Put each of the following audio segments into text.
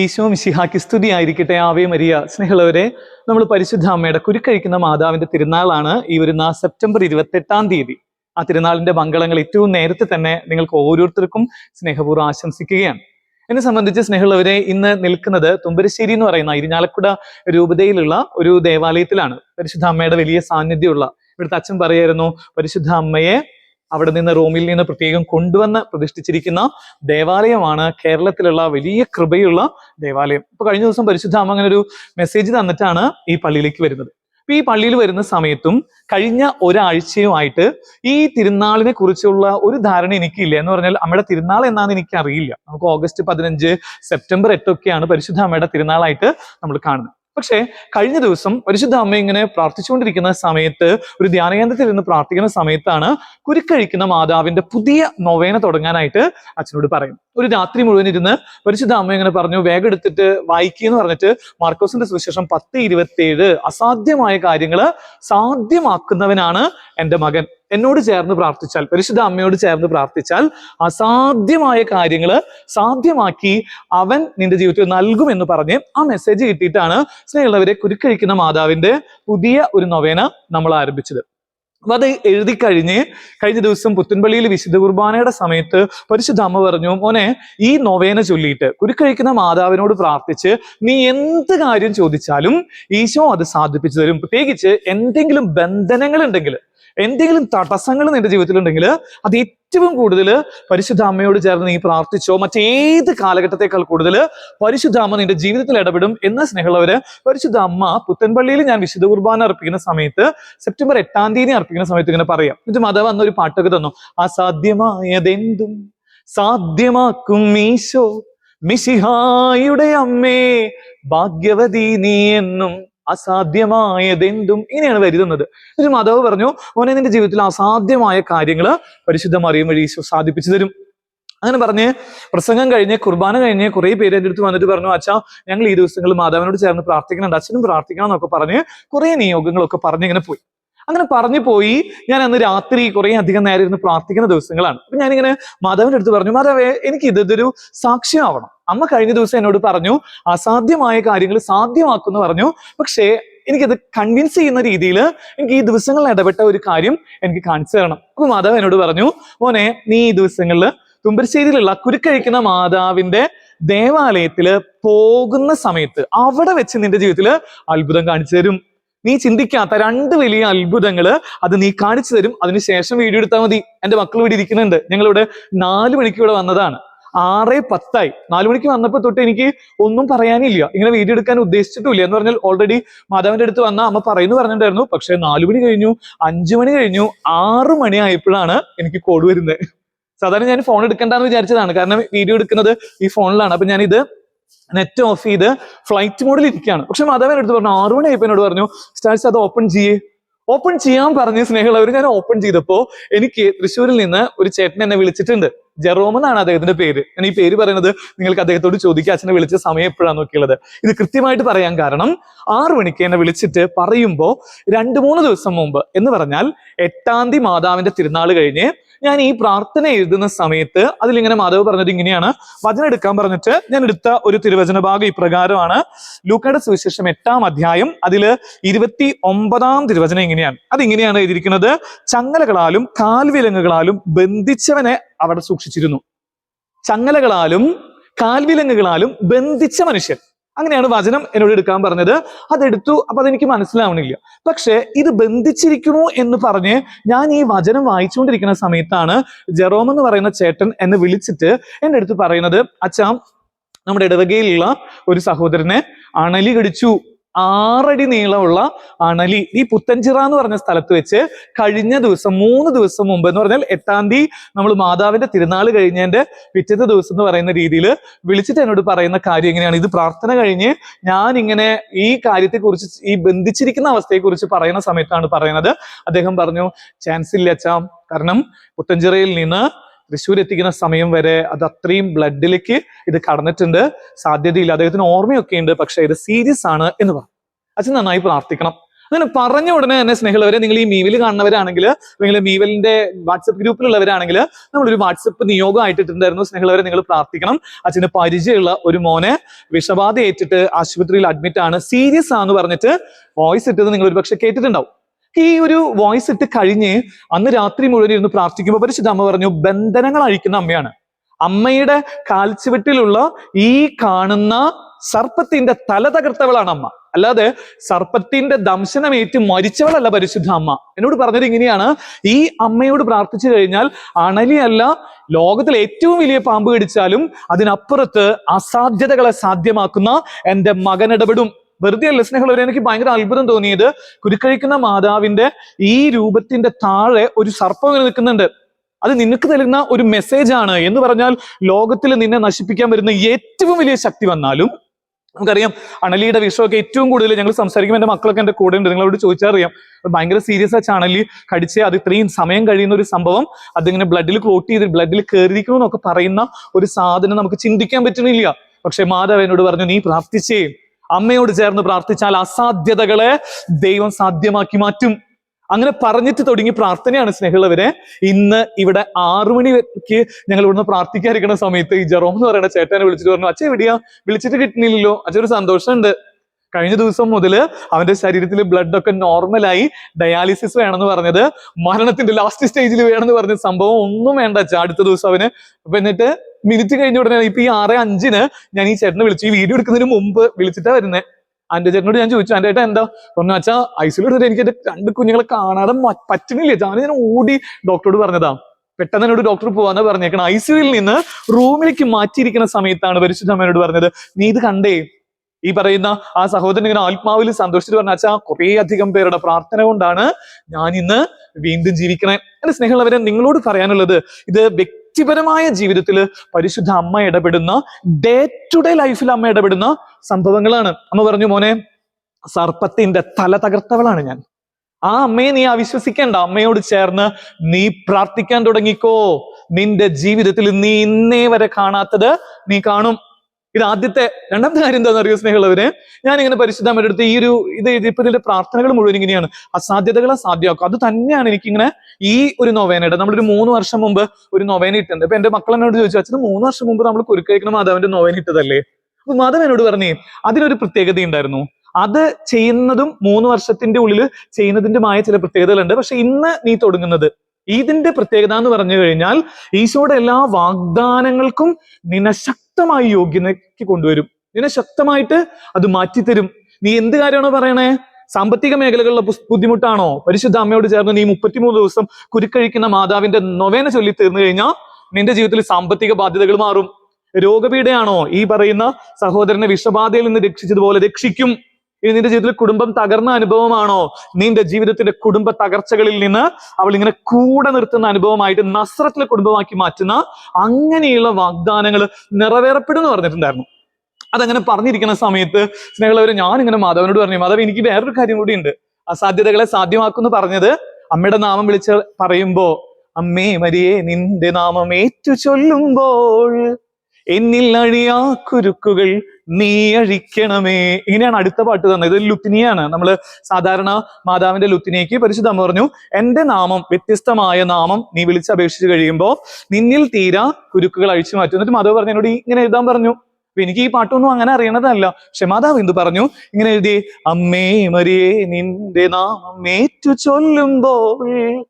ഈശോ മിശിഹാക്ക് സ്തുതി ആയിരിക്കട്ടെ Ave Maria. സ്നേഹമുള്ളവരെ നമ്മൾ പരിശുദ്ധ അമ്മയുടെ കുരുക്കഴിക്കുന്ന മാതാവിന്റെ തിരുനാളാണ് ഈ വരുന്ന സെപ്റ്റംബർ ഇരുപത്തെട്ടാം തീയതി. ആ തിരുനാളിന്റെ മംഗളങ്ങൾ ഏറ്റവും നേരത്തെ തന്നെ നിങ്ങൾക്ക് ഓരോരുത്തർക്കും സ്നേഹപൂർവം ആശംസിക്കുകയാണ്. എന്നെ സംബന്ധിച്ച് സ്നേഹമുള്ളവരെ ഇന്ന് നിൽക്കുന്നത് തുമ്പരശ്ശേരി എന്ന് പറയുന്ന ഇരിഞ്ഞാലക്കുട രൂപതയിലുള്ള ഒരു ദേവാലയത്തിലാണ്. പരിശുദ്ധ അമ്മയുടെ വലിയ സാന്നിധ്യമുള്ള. ഇവിടുത്തെ അച്ഛൻ പറയായിരുന്നു പരിശുദ്ധ അമ്മയെ അവിടെ നിന്ന് റോമിൽ നിന്ന് പ്രത്യേകം കൊണ്ടുവന്ന് പ്രതിഷ്ഠിച്ചിരിക്കുന്ന ദേവാലയമാണ് കേരളത്തിലുള്ള വലിയ കൃപയുള്ള ദേവാലയം. ഇപ്പൊ കഴിഞ്ഞ ദിവസം പരിശുദ്ധ അമ്മ അങ്ങനെ ഒരു മെസ്സേജ് തന്നിട്ടാണ് ഈ പള്ളിയിലേക്ക് വരുന്നത്. അപ്പൊ ഈ പള്ളിയിൽ വരുന്ന സമയത്തും കഴിഞ്ഞ ഒരാഴ്ചയുമായിട്ട് ഈ തിരുനാളിനെ കുറിച്ചുള്ള ഒരു ധാരണ എനിക്കില്ല. എന്ന് പറഞ്ഞാൽ അമ്മയുടെ തിരുനാൾ എന്നാന്ന് എനിക്ക് അറിയില്ല നമുക്ക് ഓഗസ്റ്റ് പതിനഞ്ച് സെപ്റ്റംബർ എട്ടൊക്കെയാണ് പരിശുദ്ധ അമ്മയുടെ തിരുനാളായിട്ട് നമ്മൾ കാണുന്നത്. പക്ഷേ കഴിഞ്ഞ ദിവസം പരിശുദ്ധ അമ്മ ഇങ്ങനെ പ്രാർത്ഥിച്ചുകൊണ്ടിരിക്കുന്ന സമയത്ത് ഒരു ധ്യാനകേന്ദ്രത്തിൽ നിന്ന് പ്രാർത്ഥിക്കുന്ന സമയത്താണ് കുരുക്കഴിക്കുന്ന മാതാവിന്റെ പുതിയ നൊവേന തുടങ്ങാനായിട്ട് അച്ഛനോട് പറയും ഒരു രാത്രി മുഴുവൻ ഇരുന്ന് പരിശുദ്ധ അമ്മ ഇങ്ങനെ പറഞ്ഞു വേഗം എടുത്തിട്ട് വായിക്കുക എന്ന് പറഞ്ഞിട്ട് മാർക്കോസിന്റെ സുവിശേഷം പത്ത് ഇരുപത്തി ഏഴ് അസാധ്യമായ കാര്യങ്ങൾ സാധ്യമാക്കുന്നവനാണ് എന്റെ മകൻ. എന്നോട് ചേർന്ന് പ്രാർത്ഥിച്ചാൽ പരിശുദ്ധ അമ്മയോട് ചേർന്ന് പ്രാർത്ഥിച്ചാൽ അസാധ്യമായ കാര്യങ്ങൾ സാധ്യമാക്കി അവൻ നിന്റെ ജീവിതത്തിൽ നൽകുമെന്ന് പറഞ്ഞ് ആ മെസ്സേജ് കിട്ടിയിട്ടാണ് സ്നേഹമുള്ളവരെ കുരുക്കഴിക്കുന്ന മാതാവിന്റെ പുതിയ ഒരു നൊവേന നമ്മൾ ആരംഭിച്ചത്. അപ്പൊ അത് എഴുതി കഴിഞ്ഞ് കഴിഞ്ഞ ദിവസം പുത്തൻപള്ളിയിൽ വിശുദ്ധ കുർബാനയുടെ സമയത്ത് പരിശുദ്ധ അമ്മ പറഞ്ഞു മോനെ ഈ നൊവേന ചൊല്ലിയിട്ട് കുരുക്കഴിക്കുന്ന മാതാവിനോട് പ്രാർത്ഥിച്ച് നീ എന്ത് കാര്യം ചോദിച്ചാലും ഈശോ അത് സാധിപ്പിച്ചു തരും. പ്രത്യേകിച്ച് എന്തെങ്കിലും ബന്ധനങ്ങൾ ഉണ്ടെങ്കിൽ എന്തെങ്കിലും തടസ്സങ്ങൾ നിന്റെ ജീവിതത്തിൽ ഉണ്ടെങ്കിൽ അത് ഏറ്റവും കൂടുതൽ പരിശുദ്ധ അമ്മയോട് ചേർന്ന് നീ പ്രാർത്ഥിച്ചോ മറ്റേത് കാലഘട്ടത്തെക്കാൾ കൂടുതൽ പരിശുദ്ധ അമ്മ നിന്റെ ജീവിതത്തിൽ ഇടപെടും എന്ന സ്നേഹമുള്ളവര് പരിശുദ്ധ അമ്മ പുത്തൻപള്ളിയിൽ ഞാൻ വിശുദ്ധ കുർബാന അർപ്പിക്കുന്ന സമയത്ത് സെപ്റ്റംബർ എട്ടാം തീയതി അർപ്പിക്കുന്ന സമയത്ത് ഇങ്ങനെ പറയാം. എന്നിട്ട് മാധവ് അന്നൊരു പാട്ടൊക്കെ തന്നു. അസാധ്യമായതെന്തും സാധ്യമാക്കും മീശോ മിശിഹായുടെ അമ്മേ ഭാഗ്യവതി നീ എന്നും അസാധ്യമായതെന്തും ഇങ്ങനെയാണ് വരുന്നത്. എന്നിട്ട് മാതാവ് പറഞ്ഞു മോനെ നിന്റെ ജീവിതത്തിൽ അസാധ്യമായ കാര്യങ്ങൾ പരിശുദ്ധ മറിയം വഴി ഈശോ സാധിപ്പിച്ചു തരും. അങ്ങനെ പറഞ്ഞ് പ്രസംഗം കഴിഞ്ഞ് കുർബാന കഴിഞ്ഞ് കുറേ പേര് എന്റെ അടുത്ത് വന്നിട്ട് പറഞ്ഞു അച്ഛാ ഞങ്ങൾ ഈ ദിവസങ്ങളിൽ മാതാവിനോട് ചേർന്ന് പ്രാർത്ഥിക്കുന്നുണ്ട്. അച്ഛനും പ്രാർത്ഥിക്കണം എന്നൊക്കെ പറഞ്ഞ് കുറെ നിയോഗങ്ങളൊക്കെ പറഞ്ഞ് ഇങ്ങനെ പോയി. അങ്ങനെ പറഞ്ഞു പോയി. ഞാൻ അന്ന് രാത്രി കുറെ അധികം നേരം ഇരുന്ന് പ്രാർത്ഥിക്കുന്ന ദിവസങ്ങളാണ്. അപ്പൊ ഞാനിങ്ങനെ മാധവന്റെ അടുത്ത് പറഞ്ഞു മാധവേ എനിക്ക് ഇത് ഇതൊരു സാക്ഷ്യമാവണം അമ്മ കഴിഞ്ഞ ദിവസം എന്നോട് പറഞ്ഞു അസാധ്യമായ കാര്യങ്ങൾ സാധ്യമാക്കുമെന്ന് പറഞ്ഞു. പക്ഷേ എനിക്കത് കൺവിൻസ് ചെയ്യുന്ന രീതിയിൽ എനിക്ക് ഈ ദിവസങ്ങളിൽ ഇടപെട്ട ഒരു കാര്യം എനിക്ക് കാണിച്ചു തരണം. അപ്പൊ മാധവ് എന്നോട് പറഞ്ഞു മോനെ നീ ഈ ദിവസങ്ങളിൽ തുമ്പരശ്ശേരിയിലുള്ള കുരുക്കഴിക്കുന്ന മാതാവിന്റെ ദേവാലയത്തിൽ പോകുന്ന സമയത്ത് അവിടെ വെച്ച് നിന്റെ ജീവിതത്തിൽ അത്ഭുതം കാണിച്ചു തരും. നീ ചിന്തിക്കാത്ത രണ്ട് വലിയ അത്ഭുതങ്ങൾ അത് നീ കാണിച്ചു തരും. അതിനുശേഷം വീഡിയോ എടുത്താൽ മതി. എന്റെ മക്കൾ ഇവിടെ ഇരിക്കുന്നുണ്ട്. ഞങ്ങൾ ഇവിടെ നാല് മണിക്ക് ഇവിടെ വന്നതാണ്. ആറ് പത്തായി. നാലു മണിക്ക് വന്നപ്പോൾ തൊട്ട് എനിക്ക് ഒന്നും പറയാനില്ല. ഇങ്ങനെ വീഡിയോ എടുക്കാൻ ഉദ്ദേശിച്ചിട്ടില്ല എന്ന് പറഞ്ഞാൽ ഓൾറെഡി മാധവന്റെ അടുത്ത് വന്ന അമ്മ പറയുന്നു പറഞ്ഞിട്ടുണ്ടായിരുന്നു. പക്ഷെ നാലു മണി കഴിഞ്ഞു അഞ്ചു മണി കഴിഞ്ഞു ആറു മണി ആയപ്പോഴാണ് എനിക്ക് കോഡ് വരുന്നത്. സാധാരണ ഞാൻ ഫോൺ എടുക്കണ്ടെന്ന് വിചാരിച്ചതാണ്. കാരണം വീഡിയോ എടുക്കുന്നത് ഈ ഫോണിലാണ് അപ്പൊ ഞാൻ ഇത് നെറ്റ് ഓഫ് ചെയ്ത് ഫ്ലൈറ്റ് മോഡിൽ ഇരിക്കുകയാണ്. പക്ഷെ മാധവൻ എടുത്ത് പറഞ്ഞു ആറു മണി ആയപ്പോൾ എന്നോട് പറഞ്ഞു സ്റ്റാർസ് അത് ഓപ്പൺ ചെയ്യേ. ഓപ്പൺ ചെയ്യാൻ പറഞ്ഞ സ്നേഹമുള്ളവർ ഞാൻ ഓപ്പൺ ചെയ്തപ്പോ എനിക്ക് തൃശ്ശൂരിൽ നിന്ന് ഒരു ചേട്ടൻ എന്നെ വിളിച്ചിട്ടുണ്ട്. ജെറോം എന്നാണ് അദ്ദേഹത്തിന്റെ പേര്. ഞാൻ ഈ പേര് പറയുന്നത് നിങ്ങൾക്ക് അദ്ദേഹത്തോട് ചോദിക്കുക അച്ഛനെ വിളിച്ച സമയം എപ്പോഴാണ് നോക്കിയുള്ളത്. ഇത് കൃത്യമായിട്ട് പറയാൻ കാരണം ആറു മണിക്ക് എന്നെ വിളിച്ചിട്ട് പറയുമ്പോൾ രണ്ട് മൂന്ന് ദിവസം മുമ്പ് എന്ന് പറഞ്ഞാൽ എട്ടാം തീയതി മാതാവിന്റെ തിരുനാൾ കഴിഞ്ഞ് ഞാൻ ഈ പ്രാർത്ഥന എഴുതുന്ന സമയത്ത് അതിലിങ്ങനെ മാധവ് പറഞ്ഞത് ഇങ്ങനെയാണ്. വചനം എടുക്കാൻ പറഞ്ഞിട്ട് ഞാൻ എടുത്ത ഒരു തിരുവചന ഭാഗം ഇപ്രകാരമാണ്. ലൂക്കയുടെ സുവിശേഷം എട്ടാം അധ്യായം അതിൽ ഇരുപത്തി ഒമ്പതാം തിരുവചനം ഇങ്ങനെയാണ്. അതിങ്ങനെയാണ് എഴുതിയിരിക്കുന്നത്. ചങ്ങലകളാലും കാൽവിലങ്ങുകളാലും ബന്ധിച്ചവനെ അവിടെ സൂക്ഷിച്ചിരുന്നു. ചങ്ങലകളാലും കാൽവിലങ്ങുകളാലും ബന്ധിച്ച മനുഷ്യൻ. അങ്ങനെയാണ് വചനം എന്നോട് എടുക്കാൻ പറഞ്ഞത്. അതെടുത്തു അപ്പൊ അതെനിക്ക് മനസ്സിലാവണില്ല. പക്ഷേ ഇത് ബന്ധിച്ചിരിക്കുന്നു എന്ന് പറഞ്ഞ് ഞാൻ ഈ വചനം വായിച്ചുകൊണ്ടിരിക്കുന്ന സമയത്താണ് ജെറോം എന്ന് പറയുന്ന ചേട്ടൻ എന്നെ വിളിച്ചിട്ട് എന്റെ അടുത്ത് പറയുന്നത് അച്ഛാ നമ്മുടെ ഇടവകയിലുള്ള ഒരു സഹോദരനെ അണലി കടിച്ചു. ആറടി നീളമുള്ള അണലി. ഈ പുത്തൻചിറ എന്ന് പറഞ്ഞ സ്ഥലത്ത് വെച്ച് കഴിഞ്ഞ ദിവസം മൂന്ന് ദിവസം മുമ്പ് എന്ന് പറഞ്ഞാൽ എട്ടാം തീയതി നമ്മൾ മാതാവിന്റെ തിരുനാൾ കഴിഞ്ഞതിന്റെ പിറ്റത്തെ ദിവസം എന്ന് പറയുന്ന രീതിയിൽ വിളിച്ചിട്ട് എന്നോട് പറയുന്ന കാര്യം എങ്ങനെയാണ് ഇത് പ്രാർത്ഥന കഴിഞ്ഞ് ഞാൻ ഇങ്ങനെ ഈ കാര്യത്തെക്കുറിച്ച് ഈ ബന്ധിച്ചിരിക്കുന്ന അവസ്ഥയെക്കുറിച്ച് പറയുന്ന സമയത്താണ് പറയുന്നത്. അദ്ദേഹം പറഞ്ഞു ചാൻസ് ഇല്ല അച്ഛാ. കാരണം പുത്തഞ്ചിറയിൽ നിന്ന് തൃശ്ശൂർ എത്തിക്കുന്ന സമയം വരെ അത് അത്രയും ബ്ലഡിലേക്ക് ഇത് കടന്നിട്ടുണ്ട്. സാധ്യതയില്ല. അദ്ദേഹത്തിന് ഓർമ്മയൊക്കെ ഉണ്ട് പക്ഷെ ഇത് സീരിയസ് ആണ് എന്ന് പറഞ്ഞു. അച്ഛൻ നന്നായി പ്രാർത്ഥിക്കണം. അങ്ങനെ പറഞ്ഞ ഉടനെ തന്നെ സ്നേഹമുള്ളവരെ നിങ്ങൾ ഈ മീവിൽ കാണുന്നവരാണെങ്കിൽ അല്ലെങ്കിൽ മീവലിന്റെ വാട്സപ്പ് ഗ്രൂപ്പിലുള്ളവരാണെങ്കിൽ നമ്മളൊരു വാട്സപ്പ് നിയോഗം ആയിട്ടിട്ടുണ്ടായിരുന്നു സ്നേഹമുള്ളവരെ നിങ്ങൾ പ്രാർത്ഥിക്കണം. അച്ഛന് പരിചയമുള്ള ഒരു മോനെ വിഷബാധ ഏറ്റിട്ട് ആശുപത്രിയിൽ അഡ്മിറ്റ് ആണ്. സീരിയസ് ആന്ന് പറഞ്ഞിട്ട് വോയിസ് ഇട്ടത് നിങ്ങൾ ഒരു പക്ഷെ കേട്ടിട്ടുണ്ടാവും. ഈ ഒരു വോയിസ് ഇട്ട് കഴിഞ്ഞ് അന്ന് രാത്രി മുഴുവൻ ഇരുന്ന് പ്രാർത്ഥിക്കുമ്പോൾ പരിശുദ്ധ അമ്മ പറഞ്ഞു ബന്ധനങ്ങൾ അഴിക്കുന്ന അമ്മയാണ്. അമ്മയുടെ കാൽച്ചുവെട്ടിലുള്ള ഈ കാണുന്ന സർപ്പത്തിന്റെ തല തകർത്തവളാണ് അമ്മ. അല്ലാതെ സർപ്പത്തിന്റെ ദംശനമേറ്റ് മരിച്ചവളല്ല പരിശുദ്ധ അമ്മ എന്നോട് പറഞ്ഞത് ഇങ്ങനെയാണ്. ഈ അമ്മയോട് പ്രാർത്ഥിച്ചു കഴിഞ്ഞാൽ അണലിയല്ല ലോകത്തിൽ ഏറ്റവും വലിയ പാമ്പ് കടിച്ചാലും അതിനപ്പുറത്ത് അസാധ്യതകളെ സാധ്യമാക്കുന്ന എന്റെ മകൻ ഇടപെടും. വെറുതെ അല്ല സ്നേഹമുള്ളവരെ എനിക്ക് ഭയങ്കര അത്ഭുതം തോന്നിയത് കുരുക്കഴിക്കുന്ന മാതാവിന്റെ ഈ രൂപത്തിന്റെ താഴെ ഒരു സർപ്പം ഇങ്ങനെ നിൽക്കുന്നുണ്ട്. അത് നിനക്ക് നൽകുന്ന ഒരു മെസ്സേജ് ആണ്. എന്ന് പറഞ്ഞാൽ ലോകത്തിൽ നിന്നെ നശിപ്പിക്കാൻ വരുന്ന ഏറ്റവും വലിയ ശക്തി വന്നാലും നമുക്കറിയാം അണലിയുടെ വിഷമൊക്കെ ഏറ്റവും കൂടുതൽ ഞങ്ങൾ സംസാരിക്കുമ്പോൾ എന്റെ മക്കളൊക്കെ എന്റെ കൂടെ ഉണ്ട്. നിങ്ങളോട് ചോദിച്ചാൽ അറിയാം. ഭയങ്കര സീരിയസ് ആ ചാണലി കടിച്ച് അത് ഇത്രയും സമയം കഴിയുന്ന ഒരു സംഭവം. അതിങ്ങനെ ബ്ലഡിൽ ക്ലോട്ട് ചെയ്ത് ബ്ലഡിൽ കയറിയിരിക്കണമെന്നൊക്കെ പറയുന്ന ഒരു സാധനം നമുക്ക് ചിന്തിക്കാൻ പറ്റുന്നില്ല പക്ഷെ മാധവ് എന്നോട് പറഞ്ഞു നീ പ്രാർത്ഥിച്ചേ. അമ്മയോട് ചേർന്ന് പ്രാർത്ഥിച്ചാൽ അസാധ്യതകളെ ദൈവം സാധ്യമാക്കി മാറ്റും. അങ്ങനെ പറഞ്ഞിട്ട് തുടങ്ങി പ്രാർത്ഥനയാണ് സ്നേഹമുള്ളവരെ. ഇന്ന് ഇവിടെ ആറു മണിക്ക് ഞങ്ങൾ ഇവിടുന്ന് പ്രാർത്ഥിക്കാതിരിക്കുന്ന സമയത്ത് ഈ ജെറോം എന്ന് പറയുന്ന ചേട്ടനെ വിളിച്ചിട്ട് പറഞ്ഞു അച്ഛൻ എവിടെയാ? വിളിച്ചിട്ട് കിട്ടുന്നില്ലല്ലോ. അച്ഛൻ ഒരു സന്തോഷമുണ്ട്. കഴിഞ്ഞ ദിവസം മുതൽ അവന്റെ ശരീരത്തിൽ ബ്ലഡ് ഒക്കെ നോർമലായി ഡയാലിസിസ് വേണമെന്ന് പറഞ്ഞത് മരണത്തിന്റെ ലാസ്റ്റ് സ്റ്റേജിൽ വേണമെന്ന് പറഞ്ഞ സംഭവം ഒന്നും വേണ്ട അടുത്ത ദിവസം അവന് എന്നിട്ട് മിനിറ്റ് കഴിഞ്ഞ ഉടനെ ഇപ്പൊ ഈ ആറ് അഞ്ചിന് ഞാൻ ഈ ചേട്ടനെ വിളിച്ചു. ഈ വീഡിയോ എടുക്കുന്നതിന് മുമ്പ് വിളിച്ചിട്ടാ വരുന്നത് അന്റെ ചേട്ടനോട് ഞാൻ ചോദിച്ചു അന്റെ ചേട്ടൻ എന്താ? പറഞ്ഞു അച്ഛാ ഐസിൽ എടുത്തിട്ട് എനിക്ക് എന്റെ രണ്ട് കുഞ്ഞുങ്ങളെ കാണാതെ പറ്റുന്നില്ല ഞാൻ ഞാൻ ഓടി ഡോക്ടറോട് പറഞ്ഞതാ. പെട്ടെന്ന് എന്നോട് ഡോക്ടർ പോവാന്ന് പറഞ്ഞേക്കണം. ഐ സിയുയിൽ നിന്ന് റൂമിലേക്ക് മാറ്റിയിരിക്കുന്ന സമയത്താണ് പരിശുദ്ധ അമ്മയോട് പറഞ്ഞത് നീ ഇത് കണ്ടേ ഈ പറയുന്ന ആ സഹോദരൻ ഇങ്ങനെ ആത്മാവിൽ സന്തോഷിച്ചിട്ട് പറഞ്ഞ അച്ഛാ കുറേ അധികം പേരുടെ പ്രാർത്ഥന കൊണ്ടാണ് ഞാൻ ഇന്ന് വീണ്ടും ജീവിക്കണേ. എന്റെ സ്നേഹമുള്ളവരെ നിങ്ങളോട് പറയാനുള്ളത് ഇത് വ്യക്തിപരമായ ജീവിതത്തിൽ പരിശുദ്ധ അമ്മ ഇടപെടുന്ന ഡേ ടു ഡേ ലൈഫിൽ അമ്മ ഇടപെടുന്ന സംഭവങ്ങളാണ്. അമ്മ പറഞ്ഞു മോനെ സർപ്പത്തിന്റെ തല തകർത്തവളാണ് ഞാൻ. ആ അമ്മയെ നീ അവിശ്വസിക്കേണ്ട. അമ്മയോട് ചേർന്ന് നീ പ്രാർത്ഥിക്കാൻ തുടങ്ങിക്കോ. നിന്റെ ജീവിതത്തിൽ നീ ഇന്നേ വരെ കാണാത്തത് നീ കാണും. ഇത് ആദ്യത്തെ രണ്ടാമത്തെ കാര്യം എന്താണെന്ന് അറിയോ സ്നേഹമുള്ളവര്? ഞാൻ ഇങ്ങനെ പരിശുദ്ധമ്മയുടെ അടുത്ത് ഈ ഒരു ഇത് ഇപ്പൊ ഇതിന്റെ പ്രാർത്ഥനകൾ മുഴുവൻ ഇങ്ങനെയാണ്. അസാധ്യതകളെ സാധ്യമാക്കും അത് തന്നെയാണ് എനിക്കിങ്ങനെ ഈ ഒരു നൊവേനയുടെ നമ്മളൊരു മൂന്ന് വർഷം മുമ്പ് ഒരു നൊവേന ഇട്ടുണ്ട് അപ്പൊ എന്റെ മക്കൾ എന്നോട് ചോദിച്ചു അച്ഛന് മൂന്ന് വർഷം മുമ്പ് നമ്മൾ കുരുക്കഴിക്കുന്ന മാധവന്റെ നൊവേന ഇട്ടതല്ലേ? അപ്പൊ മാധവൻ എന്നോട് പറഞ്ഞേ അതിനൊരു പ്രത്യേകത ഉണ്ടായിരുന്നു. അത് ചെയ്യുന്നതും മൂന്ന് വർഷത്തിന്റെ ഉള്ളിൽ ചെയ്യുന്നതിന്റെമായ ചില പ്രത്യേകതകളുണ്ട്. പക്ഷെ ഇന്ന് നീ തുടങ്ങുന്നത് ഇതിന്റെ പ്രത്യേകത എന്ന് പറഞ്ഞു കഴിഞ്ഞാൽ ഈശോയുടെ എല്ലാ വാഗ്ദാനങ്ങൾക്കും നിന്നെ ശക്തമായി യോഗ്യതയ്ക്ക് കൊണ്ടുവരും. നിന്നെ ശക്തമായിട്ട് അത് മാറ്റിത്തരും. നീ എന്ത് കാര്യമാണോ പറയണേ? സാമ്പത്തിക മേഖലകളിലെ ബുദ്ധിമുട്ടാണോ? പരിശുദ്ധ അമ്മയോട് ചേർന്ന് നീ മുപ്പത്തിമൂന്ന് ദിവസം കുരുക്കഴിക്കുന്ന മാതാവിന്റെ നൊവേന ചൊല്ലി തീർന്നു കഴിഞ്ഞാൽ നിന്റെ ജീവിതത്തിൽ സാമ്പത്തിക ബാധ്യതകൾ മാറും. രോഗപീഠയാണോ ഈ പറയുന്ന സഹോദരനെ വിഷബാധയിൽ നിന്ന് രക്ഷിച്ചതുപോലെ രക്ഷിക്കും. ഇനി നിന്റെ ജീവിതത്തിൽ കുടുംബം തകർന്ന അനുഭവമാണോ? നിന്റെ ജീവിതത്തിന്റെ കുടുംബ തകർച്ചകളിൽ നിന്ന് അവൾ ഇങ്ങനെ കൂടെ നിർത്തുന്ന അനുഭവമായിട്ട് നസ്രത്തിലെ കുടുംബമാക്കി മാറ്റുന്ന അങ്ങനെയുള്ള വാഗ്ദാനങ്ങൾ നിറവേറപ്പെടും എന്ന് പറഞ്ഞിട്ടുണ്ടായിരുന്നു. അതങ്ങനെ പറഞ്ഞിരിക്കുന്ന സമയത്ത് സ്നേഹമുള്ളവർ ഞാൻ ഇങ്ങനെ മാധവനോട് പറഞ്ഞു മാധവ് എനിക്ക് വേറൊരു കാര്യം കൂടി ഉണ്ട്. അസാധ്യതകളെ സാധ്യമാക്കുമെന്ന് പറഞ്ഞത് അമ്മയുടെ നാമം വിളിച്ച് പറയുമ്പോ അമ്മേ മരിയേ നിന്റെ നാമം ഏറ്റു ചൊല്ലുമ്പോൾ എന്നിൽ അഴിയാ കുരുക്കുകൾ നീ അഴിക്കണമേ. ഇങ്ങനെയാണ് അടുത്ത പാട്ട് തന്നത്. ഇത് ലുത്തിനിയാണ്. നമ്മൾ സാധാരണ മാതാവിന്റെ ലുത്തിനിക്ക് പരിശുദ്ധം പറഞ്ഞു എന്റെ നാമം വ്യത്യസ്തമായ നാമം നീ വിളിച്ച് അപേക്ഷിച്ച് കഴിയുമ്പോൾ നിന്നിൽ തീരാ കുരുക്കുകൾ അഴിച്ചു മാറ്റും. എന്നിട്ട് മാധവ് പറഞ്ഞു എന്നോട് ഇങ്ങനെ എഴുതാൻ പറഞ്ഞു. എനിക്ക് ഈ പാട്ടൊന്നും അങ്ങനെ അറിയണതല്ല. പക്ഷെ മാതാവ് എന്ത് പറഞ്ഞു? ഇങ്ങനെ എഴുതി അമ്മേ മരിയേ നിന്റെ നാമം ഏറ്റു ചൊല്ലുമ്പോൾ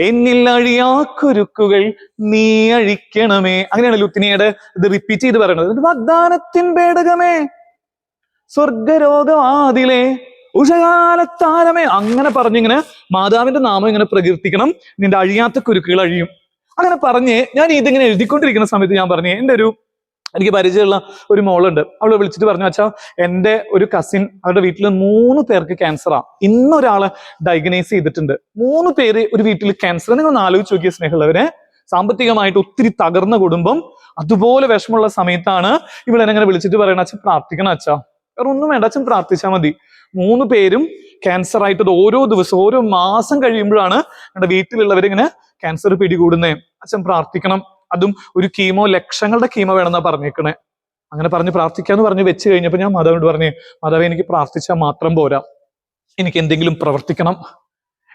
എന്നിൽ അഴിയാ കുരുക്കുകൾ നീ അഴിക്കണമേ. അങ്ങനെയാണ് ലുത്തിനിയുടെ ഇത് റിപ്പീറ്റ് ചെയ്ത് പറയുന്നത്. വാഗ്ദാനത്തിൻ പേടകമേ. സ്വർഗരോഗവാതിലെ ഉഷകാലത്താരമേ അങ്ങനെ പറഞ്ഞിങ്ങനെ മാതാവിന്റെ നാമം ഇങ്ങനെ പ്രകീർത്തിക്കണം. നിന്റെ അഴിയാത്ത കുരുക്കുകൾ അഴിയും. അങ്ങനെ പറഞ്ഞ് ഞാൻ ഇതിങ്ങനെ എഴുതിക്കൊണ്ടിരിക്കുന്ന സമയത്ത് ഞാൻ പറഞ്ഞു എന്റെ ഒരു എനിക്ക് പരിചയമുള്ള ഒരു മോളുണ്ട്. അവളെ വിളിച്ചിട്ട് പറഞ്ഞു അച്ഛാ എന്റെ ഒരു കസിൻ അവരുടെ വീട്ടിൽ മൂന്ന് പേർക്ക് ക്യാൻസറാ ഇന്നൊരാളെ ഡയഗ്നൈസ് ചെയ്തിട്ടുണ്ട്. മൂന്ന് പേര് ഒരു വീട്ടിൽ ക്യാൻസർ നിങ്ങൾ ഒന്ന് ആലോചിച്ച് നോക്കിയ സ്നേഹമുള്ളവരെ. സാമ്പത്തികമായിട്ട് ഒത്തിരി തകർന്ന കുടുംബം അതുപോലെ വിഷമമുള്ള സമയത്താണ് ഇവിടെ എന്നെ വിളിച്ചിട്ട് പറയണ അച്ഛൻ പ്രാർത്ഥിക്കണം അച്ഛാ. വേറെ ഒന്നും വേണ്ട അച്ഛൻ പ്രാർത്ഥിച്ചാൽ മതി. മൂന്ന് പേരും ക്യാൻസർ ആയിട്ട് ഓരോ ദിവസം ഓരോ മാസം കഴിയുമ്പോഴാണ് ഞങ്ങളുടെ വീട്ടിലുള്ളവരിങ്ങനെ ക്യാൻസർ പിടികൂടുന്നേ. അച്ഛൻ പ്രാർത്ഥിക്കണം. അതും ഒരു കീമോ ലക്ഷങ്ങളുടെ കീമോ വേണമെന്നാ പറഞ്ഞേക്കണേ. അങ്ങനെ പറഞ്ഞ് പ്രാർത്ഥിക്കാന്ന് പറഞ്ഞ് വെച്ച് കഴിഞ്ഞപ്പോൾ ഞാൻ മാധവനോട് പറഞ്ഞു മാതാവ് എനിക്ക് പ്രാർത്ഥിച്ചാൽ മാത്രം പോരാ. എനിക്ക് എന്തെങ്കിലും പ്രവർത്തിക്കണം.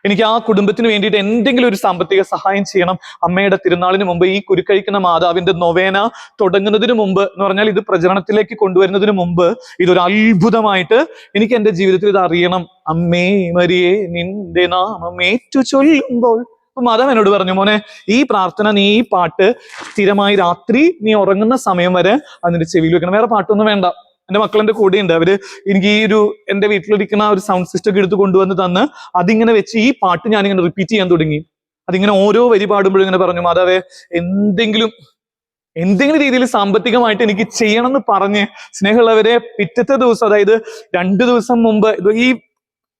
എനിക്ക് ആ കുടുംബത്തിന് വേണ്ടിയിട്ട് എന്തെങ്കിലും ഒരു സാമ്പത്തിക സഹായം ചെയ്യണം. അമ്മയുടെ തിരുനാളിന് മുമ്പ് ഈ കുരുക്കഴിക്കുന്ന മാതാവിന്റെ നൊവേന തുടങ്ങുന്നതിന് മുമ്പ് എന്ന് പറഞ്ഞാൽ ഇത് പ്രചരണത്തിലേക്ക് കൊണ്ടുവരുന്നതിന് മുമ്പ് ഇതൊരു അത്ഭുതമായിട്ട് എനിക്ക് എന്റെ ജീവിതത്തിൽ ഇത് അറിയണം. അമ്മേ മരിയേ നിന്റെ നാമം ഏറ്റു ചൊല്ലുമ്പോൾ അപ്പൊ എന്നോട് പറഞ്ഞു മോനെ ഈ പ്രാർത്ഥന നീ ഈ പാട്ട് സ്ഥിരമായി രാത്രി നീ ഉറങ്ങുന്ന സമയം വരെ അതിന്റെ ചെവിയിൽ വെക്കണം. വേറെ പാട്ടൊന്നും വേണ്ട. എന്റെ മക്കൾ എന്റെ കൂടെയുണ്ട്. അവർ എനിക്ക് ഈ ഒരു എന്റെ വീട്ടിലിരിക്കുന്ന ഒരു സൗണ്ട് സിസ്റ്റം ഒക്കെ എടുത്ത് കൊണ്ടുവന്ന് തന്ന് അതിങ്ങനെ വെച്ച് ഈ പാട്ട് ഞാൻ ഇങ്ങനെ റിപ്പീറ്റ് ചെയ്യാൻ തുടങ്ങി. അതിങ്ങനെ ഓരോ വരി പാടുമ്പോഴും ഇങ്ങനെ പറഞ്ഞു മാതാവേ എന്തെങ്കിലും എന്തെങ്കിലും രീതിയിൽ സാമ്പത്തികമായിട്ട് എനിക്ക് ചെയ്യണം എന്ന് പറഞ്ഞ് സ്നേഹമുള്ളവരെ പിറ്റത്തെ ദിവസം അതായത് രണ്ടു ദിവസം മുമ്പ് ഈ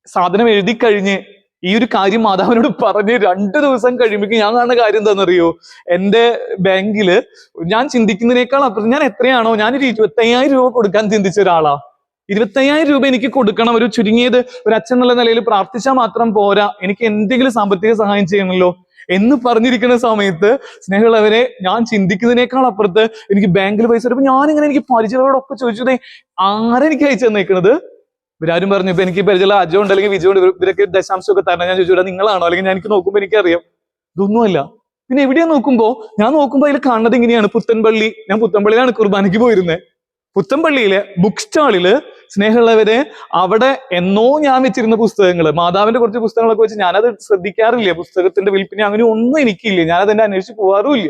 സാധനം എഴുതി കഴിഞ്ഞ് ഈ ഒരു കാര്യം മാതാവിനോട് പറഞ്ഞ് രണ്ടു ദിവസം കഴിയുമ്പോഴേക്കും ഞാൻ കാണുന്ന കാര്യം എന്താണെന്നറിയോ? എന്റെ ബാങ്കിൽ ഞാൻ ചിന്തിക്കുന്നതിനേക്കാൾ അപ്പുറം ഞാൻ എത്രയാണോ ഞാനൊരു ഇരുപത്തയ്യായിരം രൂപ കൊടുക്കാൻ ചിന്തിച്ച ഒരാളാ. ഇരുപത്തയ്യായിരം രൂപ എനിക്ക് കൊടുക്കണം ഒരു ചുരുങ്ങിയത് ഒരു അച്ഛൻ എന്നുള്ള നിലയിൽ പ്രാർത്ഥിച്ചാൽ മാത്രം പോരാ. എനിക്ക് എന്തെങ്കിലും സാമ്പത്തിക സഹായം ചെയ്യണമല്ലോ എന്ന് പറഞ്ഞിരിക്കുന്ന സമയത്ത് സ്നേഹമുള്ളവരെ ഞാൻ ചിന്തിക്കുന്നതിനേക്കാൾ അപ്പുറത്ത് എനിക്ക് ബാങ്കിൽ പൈസ വരുമ്പോൾ ഞാനിങ്ങനെ എനിക്ക് പരിചയങ്ങളോടൊക്കെ ചോദിച്ചതേ ആരെനിക്ക് അയച്ചു തന്നേക്കണത്? ഇവരാരും പറഞ്ഞു ഇപ്പൊ എനിക്ക് പരിചയമുള്ള അജോ ഉണ്ട് അല്ലെങ്കിൽ വിജയോ ഉണ്ട് ഇവരൊക്കെ ദശാംശമൊക്കെ തരണം. ഞാൻ ചോദിച്ചു "എടാ, നിങ്ങളാണോ? അല്ലെങ്കിൽ ഞാൻ എനിക്ക് നോക്കുമ്പോൾ എനിക്കറിയാം. ഇതൊന്നുമല്ല. പിന്നെ എവിടെയാ നോക്കുമ്പോ? ഞാൻ നോക്കുമ്പോ അതിൽ കാണുന്നത് ഇങ്ങനെയാണ്. പുത്തൻപള്ളി. ഞാൻ പുത്തൻപള്ളിയിലാണ് കുർബാനയ്ക്ക് പോയിരുന്നത് പുത്തൻപള്ളിയിലെ ബുക്ക് സ്റ്റാളിൽ സ്നേഹമുള്ളവരെ അവിടെ എന്നോ ഞാൻ വെച്ചിരുന്ന പുസ്തകങ്ങൾ മാതാവിന്റെ കുറച്ച് പുസ്തകങ്ങളൊക്കെ വെച്ച് ഞാനത് ശ്രദ്ധിക്കാറില്ല. പുസ്തകത്തിന്റെ വിൽപ്പന അങ്ങനെ ഒന്നും എനിക്കില്ല. ഞാനത് എന്നെ അന്വേഷിച്ച് പോകാറുമില്ല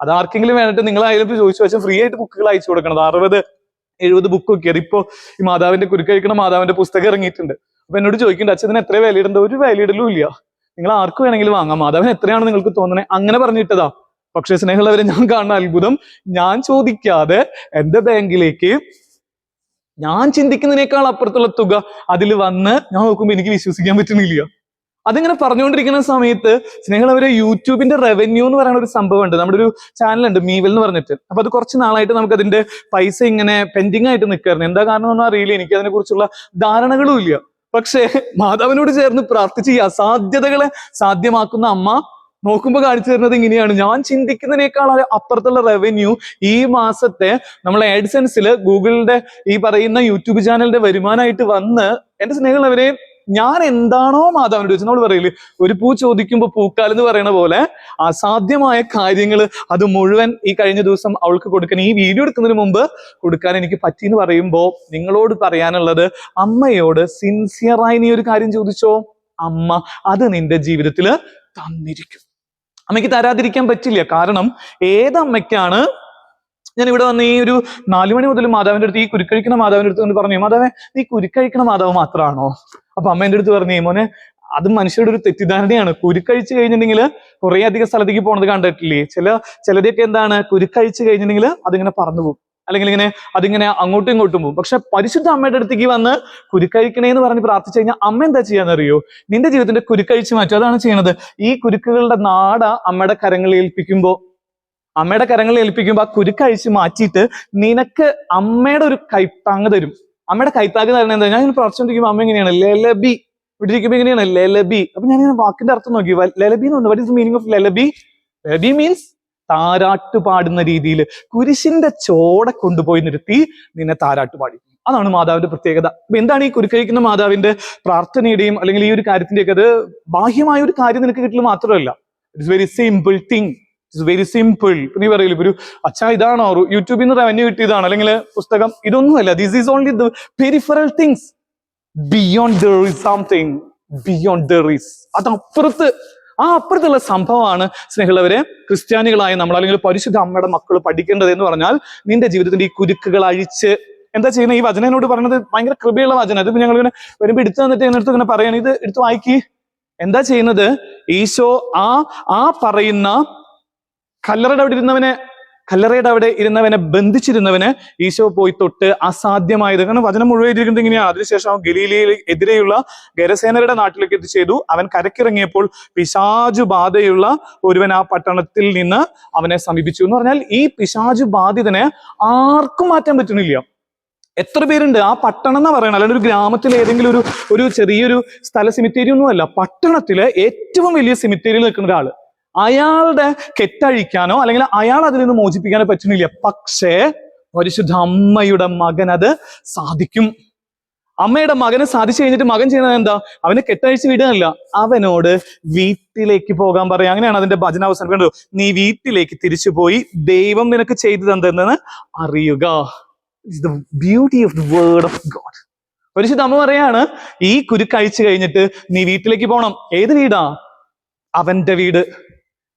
അത് ആർക്കെങ്കിലും വേണ്ടിട്ട് നിങ്ങളായാലും ഇപ്പൊ ചോദിച്ചു വെച്ചാൽ ഫ്രീ ആയിട്ട് ബുക്കുകൾ അയച്ചു കൊടുക്കണത് അറുപത് എഴുപത് ബുക്ക് ഒക്കെ ഇപ്പോ ഈ മാതാവിന്റെ കുരുക്കഴിക്കണ മാതാവിന്റെ പുസ്തകം ഇറങ്ങിയിട്ടുണ്ട്. അപ്പൊ എന്നോട് ചോദിക്കുന്നുണ്ട് അച്ഛന് എത്ര വിലയിടേണ്ട ഒരു വിലയിടലും ഇല്ല. നിങ്ങൾ ആർക്ക് വേണമെങ്കിലും വാങ്ങാം. മാതാവിന് എത്രയാണ് നിങ്ങൾക്ക് തോന്നണേ അങ്ങനെ പറഞ്ഞിട്ടതാ. പക്ഷേ സ്നേഹമുള്ളവരെ ഞാൻ കാണുന്ന അത്ഭുതം ഞാൻ ചോദിക്കാതെ എന്റെ ബാങ്കിലേക്ക് ഞാൻ ചിന്തിക്കുന്നതിനേക്കാൾ അപ്പുറത്തുള്ള തുക അതിൽ വന്ന് ഞാൻ നോക്കുമ്പോൾ എനിക്ക് വിശ്വസിക്കാൻ പറ്റുന്നില്ല. അതിങ്ങനെ പറഞ്ഞുകൊണ്ടിരിക്കുന്ന സമയത്ത് സ്നേഹമുള്ളവരെ യൂട്യൂബിന്റെ റവന്യൂ എന്ന് പറയുന്ന ഒരു സംഭവം ഉണ്ട് നമ്മുടെ ഒരു ചാനലുണ്ട് മീവൽ എന്ന് പറഞ്ഞിട്ട്. അപ്പൊ അത് കുറച്ച് നാളായിട്ട് നമുക്ക് അതിന്റെ പൈസ ഇങ്ങനെ പെൻഡിങ് ആയിട്ട് നിൽക്കായിരുന്നു എന്താ കാരണം ഒന്നും അറിയില്ല. എനിക്ക് അതിനെ കുറിച്ചുള്ള ധാരണകളും ഇല്ല. പക്ഷേ മാതാവിനോട് ചേർന്ന് പ്രാർത്ഥിച്ച് ഈ അസാധ്യതകളെ സാധ്യമാക്കുന്ന അമ്മ നോക്കുമ്പോൾ കാണിച്ചു തരുന്നത് ഇങ്ങനെയാണ്. ഞാൻ ചിന്തിക്കുന്നതിനേക്കാൾ അപ്പുറത്തുള്ള റവന്യൂ ഈ മാസത്തെ നമ്മൾ ആഡ്സെൻസിൽ ഗൂഗിളിന്റെ ഈ പറയുന്ന യൂട്യൂബ് ചാനലിന്റെ വരുമാനമായിട്ട് വന്ന് എന്റെ സ്നേഹമുള്ളവരെ ഞാൻ എന്താണോ മാതാവിനോട് ചോദിച്ചത് നമ്മൾ പറയില്ലേ ഒരു പൂ ചോദിക്കുമ്പോൾ പൂക്കാൽ എന്ന് പറയുന്ന പോലെ അസാധ്യമായ കാര്യങ്ങൾ അത് മുഴുവൻ ഈ കഴിഞ്ഞ ദിവസം അവൾക്ക് കൊടുക്കാൻ ഈ വീഡിയോ എടുക്കുന്നതിന് മുമ്പ് കൊടുക്കാൻ എനിക്ക് പറ്റി എന്ന് പറയുമ്പോൾ നിങ്ങളോട് പറയാനുള്ളത് അമ്മയോട് സിൻസിയറായി നീ ഒരു കാര്യം ചോദിച്ചോ? അമ്മ അത് നിന്റെ ജീവിതത്തിൽ തന്നിരിക്കും. അമ്മയ്ക്ക് തരാതിരിക്കാൻ പറ്റില്ല. കാരണം ഏതമ്മയ്ക്കാണ് ഞാൻ ഇവിടെ വന്ന് ഈ ഒരു നാലു മണി മുതൽ മാതാവിന്റെ അടുത്ത് ഈ കുരുക്കഴിക്കുന്ന മാതാവിന്റെ അടുത്ത് പറഞ്ഞു മാതാവേ നീ കുരുക്കഴിക്കണ മാതാവ് മാത്രമാണോ അപ്പൊ അമ്മേന്റെ അടുത്ത് പറഞ്ഞു മോനെ അത് മനുഷ്യരുടെ ഒരു തെറ്റിദ്ധാരണയാണ്. കുരുക്കഴിച്ച് കഴിഞ്ഞിട്ടുണ്ടെങ്കിൽ കുറെ അധികം സ്ഥലത്തേക്ക് പോണത് കണ്ടിട്ടില്ലേ? ചില ചിലരെയൊക്കെ എന്താണ്? കുരുക്കഴിച്ച് കഴിഞ്ഞിട്ടുണ്ടെങ്കിൽ അതിങ്ങനെ പറന്നു പോകും. അല്ലെങ്കിൽ ഇങ്ങനെ അതിങ്ങനെ അങ്ങോട്ടും ഇങ്ങോട്ടും പോകും. പക്ഷെ പരിശുദ്ധ അമ്മയുടെ അടുത്തേക്ക് വന്ന് കുരുക്കഴിക്കണേന്ന് പറഞ്ഞ് പ്രാർത്ഥിച്ചു കഴിഞ്ഞാൽ അമ്മ എന്താ ചെയ്യാന്നറിയോ? നിന്റെ ജീവിതത്തിന്റെ കുരുക്കഴിച്ച് മാറ്റും. അതാണ് ചെയ്യണത്. ഈ കുരുക്കുകളുടെ നാട അമ്മയുടെ കരങ്ങളിൽ ഏൽപ്പിക്കുമ്പോ അമ്മയുടെ കരങ്ങളിൽ ഏൽപ്പിക്കുമ്പോൾ ആ കുരുക്കഴിച്ച് മാറ്റിയിട്ട് നിനക്ക് അമ്മയുടെ ഒരു കൈത്താങ് തരും. അമ്മയുടെ കൈത്താങ് തരണം എന്താ? ഞാൻ പ്രാർത്ഥിച്ചുകൊണ്ടിരിക്കുമ്പോൾ അമ്മ എങ്ങനെയാണ് ലലബി. ഇവിടെ എങ്ങനെയാണ് ലലബി. അപ്പൊ ഞാൻ ഇങ്ങനെ വാക്കിന്റെ അർത്ഥം നോക്കി ലലബി എന്ന് പറഞ്ഞു what is meaning of lullaby? Lullaby means താരാട്ട് പാടുന്ന രീതിയിൽ കുരിശിന്റെ ചോട കൊണ്ടുപോയി നിർത്തി നിന്നെ താരാട്ട് പാടി. അതാണ് മാതാവിന്റെ പ്രത്യേകത. അപ്പൊ എന്താണ് ഈ കുരുക്കഴിക്കുന്ന മാതാവിന്റെ പ്രാർത്ഥനയുടെയും അല്ലെങ്കിൽ ഈ ഒരു കാര്യത്തിന്റെയൊക്കെ അത് ബാഹ്യമായ ഒരു കാര്യം നിനക്ക് കിട്ടില്ല മാത്രമല്ല. It's very simple thing it's very simple നീ പറയില്ല ഒരു അച്ഛാ ഇതാണോ? യൂട്യൂബിൽ നിന്ന് റവന്യൂ കിട്ടിയതാണ്. അല്ലെങ്കിൽ പുസ്തകം ഇതൊന്നുമല്ല. This is only the peripheral things beyond there is something beyond there is അതപ്പുറത്ത് ആ അപ്പുറത്തുള്ള സംഭവമാണ് സ്നേഹമുള്ളവരെ ക്രിസ്ത്യാനികളായ നമ്മൾ അല്ലെങ്കിൽ പരിശുദ്ധ അമ്മയുടെ മക്കൾ പഠിക്കേണ്ടത് എന്ന് പറഞ്ഞാൽ നിന്റെ ജീവിതത്തിന്റെ ഈ കുരുക്കുകൾ അഴിച്ച് എന്താ ചെയ്യുന്നത്? ഈ വചനം എന്നോട് പറയുന്നത് ഭയങ്കര കൃപയുള്ള വചനം. അതിപ്പോ ഞങ്ങൾ ഇങ്ങനെ വരുമ്പോൾ എടുത്തു തന്നിട്ട് എന്നിടത്ത് ഇങ്ങനെ പറയാണ്. ഇത് എടുത്ത് വായിക്കി. എന്താ ചെയ്യുന്നത്? ഈശോ ആ ആ പറയുന്ന കല്ലറയുടെ അവിടെ ഇരുന്നവനെ കല്ലറയുടെ അവിടെ ഇരുന്നവനെ ബന്ധിച്ചിരുന്നവന് ഈശോ പോയി തൊട്ട് അസാധ്യമായത്. കാരണം വചനം മുഴുവൻ ഇരിക്കുന്നത് ഇങ്ങനെയാണ് അതിനുശേഷം അവൻ ഗലീലയിൽ എതിരെയുള്ള ഗരസേനരുടെ നാട്ടിലേക്ക് എത്തിച്ചേതു അവൻ കരക്കിറങ്ങിയപ്പോൾ പിശാചു ബാധയുള്ള ഒരുവൻ ആ പട്ടണത്തിൽ നിന്ന് അവനെ സമീപിച്ചു. എന്ന് പറഞ്ഞാൽ ഈ പിശാചു ബാധിതനെ ആർക്കും മാറ്റാൻ പറ്റുന്നില്ല. എത്ര പേരുണ്ട്? ആ പട്ടണം എന്ന് പറയണം അല്ലെങ്കിൽ ഒരു ഗ്രാമത്തിൽ ഏതെങ്കിലും ഒരു ഒരു ചെറിയൊരു സ്ഥല സിമിത്തേരി ഒന്നുമല്ല പട്ടണത്തിലെ ഏറ്റവും വലിയ സിമിത്തേരിയിൽ നിൽക്കുന്ന ഒരാൾ. അയാളുടെ കെട്ടഴിക്കാനോ അല്ലെങ്കിൽ അയാൾ അതിൽ നിന്ന് മോചിപ്പിക്കാനോ പറ്റുന്നില്ല. പക്ഷേ പരിശുദ്ധ അമ്മയുടെ മകൻ അത് സാധിക്കും. അമ്മയുടെ മകന് സാധിച്ചു കഴിഞ്ഞിട്ട് മകൻ ചെയ്യുന്നത് എന്താ? അവനെ കെട്ടഴിച്ച് വിടുകയല്ല. അവനോട് വീട്ടിലേക്ക് പോകാൻ പറയാം. അങ്ങനെയാണ് അതിന്റെ ഭജനാവസാനം കണ്ടു? നീ വീട്ടിലേക്ക് തിരിച്ചു പോയി ദൈവം നിനക്ക് ചെയ്തു തന്നെന്ന് അറിയുക. Beauty of the word of God പരിശുദ്ധ അമ്മ പറയാണ് ഈ കുരുക്കഴിച്ചു കഴിഞ്ഞിട്ട് നീ വീട്ടിലേക്ക് പോകണം ഏത് വീടാ? അവന്റെ വീട്.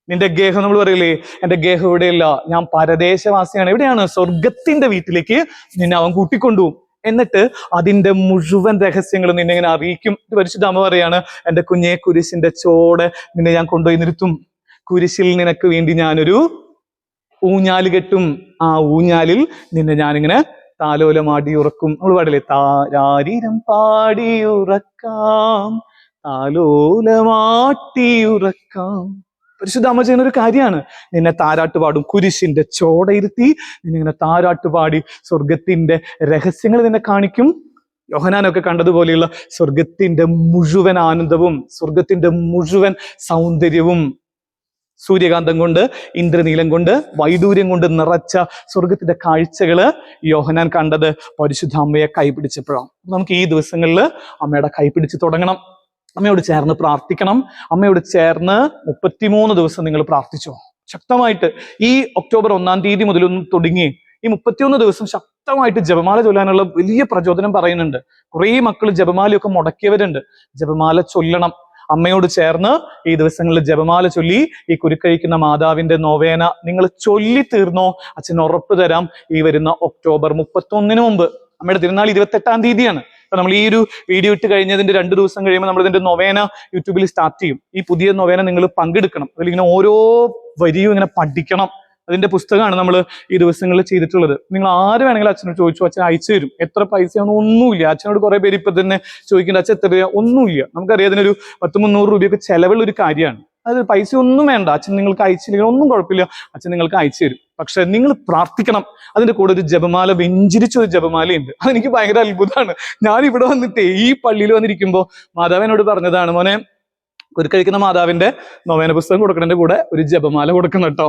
നിന്റെ ഗേഹം നമ്മൾ പറയില്ലേ? എന്റെ ഗേഹം ഇവിടെയല്ല. ഞാൻ പരദേശവാസിയാണ്. എവിടെയാണ് സ്വർഗത്തിന്റെ വീട്ടിലേക്ക് നിന്നെ അവൻ കൂട്ടിക്കൊണ്ടുപോകും എന്നിട്ട് അതിന്റെ മുഴുവൻ രഹസ്യങ്ങളും നിന്നെ ഇങ്ങനെ അറിയിക്കും. ഇത് പരിശുദ്ധ അമ്മ പറയാണ് എന്റെ കുഞ്ഞെ കുരിശിന്റെ ചോട് നിന്നെ ഞാൻ കൊണ്ടുപോയി നിർത്തും. കുരിശിൽ നിനക്ക് വേണ്ടി ഞാനൊരു ഊഞ്ഞാൽ കെട്ടും. ആ ഊഞ്ഞാലിൽ നിന്നെ ഞാനിങ്ങനെ താലോലമാടി ഉറക്കും. നമ്മൾ പാടില്ലേ? താരാരിരം പാടിയുറക്കാം. ഉറക്കാം താലോലമാട്ടി ഉറക്കാം പരിശുദ്ധ അമ്മ ചെയ്യുന്ന ഒരു കാര്യമാണ്. നിന്നെ താരാട്ട് പാടും. കുരിശിന്റെ ചോടയിരുത്തി നിന്നെ ഇങ്ങനെ താരാട്ട് പാടി സ്വർഗത്തിന്റെ രഹസ്യങ്ങൾ നിന്നെ കാണിക്കും. യോഹനാനൊക്കെ കണ്ടതുപോലെയുള്ള സ്വർഗത്തിന്റെ മുഴുവൻ ആനന്ദവും സ്വർഗത്തിന്റെ മുഴുവൻ സൗന്ദര്യവും സൂര്യകാന്തം കൊണ്ട് ഇന്ദ്രനീലം കൊണ്ട് വൈദൂര്യം കൊണ്ട് നിറച്ച സ്വർഗത്തിന്റെ കാഴ്ചകൾ യോഹനാൻ കണ്ടത് പരിശുദ്ധ അമ്മയെ കൈപിടിച്ചപ്പോഴാണ്. നമുക്ക് ഈ ദിവസങ്ങളിൽ അമ്മയുടെ കൈപിടിച്ച് തുടങ്ങണം. അമ്മയോട് ചേർന്ന് പ്രാർത്ഥിക്കണം. അമ്മയോട് ചേർന്ന് മുപ്പത്തിമൂന്ന് ദിവസം നിങ്ങൾ പ്രാർത്ഥിച്ചോ. ശക്തമായിട്ട് ഈ ഒക്ടോബർ ഒന്നാം തീയതി മുതൽ ഒന്ന് തുടങ്ങി. ഈ മുപ്പത്തിയൊന്ന് ദിവസം ശക്തമായിട്ട് ജപമാല ചൊല്ലാനുള്ള വലിയ പ്രചോദനം പറയുന്നുണ്ട്. കുറേ മക്കൾ ജപമാലയൊക്കെ മുടക്കിയവരുണ്ട്. ജപമാല ചൊല്ലണം. അമ്മയോട് ചേർന്ന് ഈ ദിവസങ്ങളിൽ ജപമാല ചൊല്ലി ഈ കുരുക്കഴിക്കുന്ന മാതാവിന്റെ നോവേന നിങ്ങൾ ചൊല്ലി തീർന്നോ അച്ഛൻ ഉറപ്പ് തരാം. ഈ വരുന്ന ഒക്ടോബർ മുപ്പത്തൊന്നിന് മുമ്പ്. അമ്മയുടെ തിരുനാൾ ഇരുപത്തെട്ടാം തീയതിയാണ്. അപ്പൊ നമ്മൾ ഈ ഒരു വീഡിയോ ഇട്ട് കഴിഞ്ഞതിന്റെ രണ്ട് ദിവസം കഴിയുമ്പോൾ നമ്മൾ ഇതിന്റെ നൊവേന യൂട്യൂബിൽ സ്റ്റാർട്ട് ചെയ്യും. ഈ പുതിയ നൊവേന നിങ്ങൾ പങ്കെടുക്കണം. അതിൽ ഇങ്ങനെ ഓരോ വരിയും ഇങ്ങനെ പഠിക്കണം. അതിന്റെ പുസ്തകമാണ് നമ്മൾ ഈ ദിവസങ്ങളിൽ ചെയ്തിട്ടുള്ളത്. നിങ്ങൾ ആര് വേണമെങ്കിലും അച്ഛനോട് ചോദിച്ചു അച്ഛൻ അയച്ചു തരും. എത്ര പൈസയാണെന്ന് ഒന്നുമില്ല. അച്ഛനോട് കുറെ പേര് ഇപ്പൊ തന്നെ ചോദിക്കേണ്ട അച്ഛൻ എത്ര ഒന്നുമില്ല. നമുക്കറിയാം അതിനൊരു പത്ത് മുന്നൂറ് രൂപയൊക്കെ ചെലവുള്ള ഒരു കാര്യമാണ്. അത് പൈസ ഒന്നും വേണ്ട. അച്ഛൻ നിങ്ങൾക്ക് അയച്ചില്ലെങ്കിൽ ഒന്നും കുഴപ്പമില്ല. അച്ഛൻ നിങ്ങൾക്ക് അയച്ചു തരും. പക്ഷെ നിങ്ങൾ പ്രാർത്ഥിക്കണം. അതിന്റെ കൂടെ ഒരു ജപമാല വെഞ്ചിരിച്ച ഒരു ജപമാലയുണ്ട്. അതെനിക്ക് ഭയങ്കര അത്ഭുതമാണ്. ഞാൻ ഇവിടെ വന്നിട്ട് ഈ പള്ളിയിൽ വന്നിരിക്കുമ്പോൾ മാതാവിനോട് പറഞ്ഞതാണ് മോനെ ഒരു കഴിക്കുന്ന മാതാവിന്റെ നൊവേന പുസ്തകം കൊടുക്കണതിന്റെ കൂടെ ഒരു ജപമാല കൊടുക്കണം കേട്ടോ.